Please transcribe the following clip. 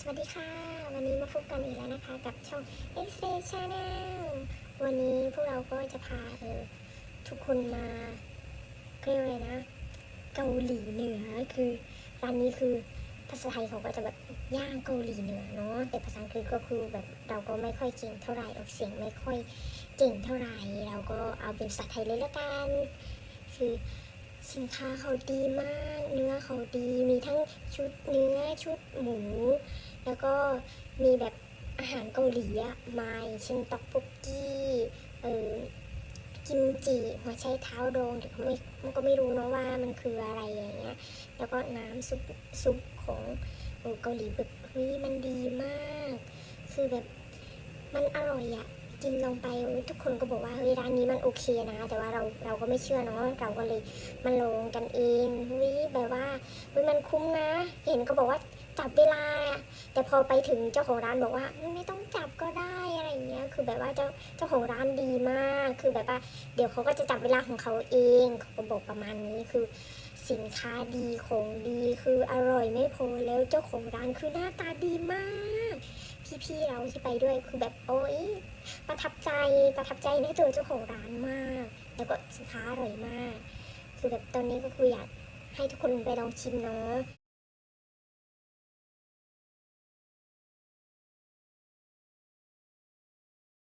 สวัสดีค่ะ วันนี้มาพบกันอีกแล้วนะคะ กับช่อง X Ray Channel วันนี้พวกเราก็จะพาเออทุกคนมาเรียกว่าอะไรนะ เกาหลีเหนือคือร้านนี้คือภาษาไทยเขาก็จะแบบย่างเกาหลีเหนือเนาะแต่ภาษาอังกฤษก็คือแบบเราก็ไม่ค่อยเก่งเท่าไหร่ออกเสียงไม่ค่อยเก่งเท่าไหร่เราก็เอาเป็นภาษาไทยเลยละกัน คือ สินค้าเขาดีมาก เนื้อเขาดี มีทั้งชุดเนื้อชุดหมู แล้วก็มีแบบอาหารเกาหลีอะมาอย่เช่นต็อกปุกกี้เออกิมจิหัวไชเท้าโดงแต่เขาไม่มันก็ไม่รู้เนาะว่ามันคืออะไรอย่างเงี้ย แล้วก็น้ำซุปซุปของเออเกาหลีแบบเฮ้ยมันดีมาก คือแบบมันอร่อยอะ กินลงไปทุกคนก็บอกว่าเฮ้ยร้านนี้มันโอเคนะ แต่ว่าเราเราก็ไม่เชื่อเนาะเราก็เลยมาลงกันเองเฮ้ยแบบว่าเฮ้ยมันคุ้มนะ เห็นก็บอกว่าจับเวลา แต่พอไปถึงเจ้าของร้านบอกว่าไม่ต้องจับก็ได้อะไรอย่างเงี้ย คือแบบว่าเจ้าเจ้าของร้านดีมาก คือแบบว่าเดี๋ยวเขาก็จะจับเวลาของเขาเองเขาก็บอกประมาณนี้คือสินค้าดีของดีคืออร่อยไม่พอแล้วเจ้าของร้านคือหน้าตาดีมาก พี่ๆเราที่ไปด้วยคือแบบโอ้ยประทับใจประทับใจในตัวเจ้าของร้านมาก แล้วก็สินค้าอร่อยมาก คือแบบตอนนี้ก็คืออยากให้ทุกคนไปลองชิมเนาะ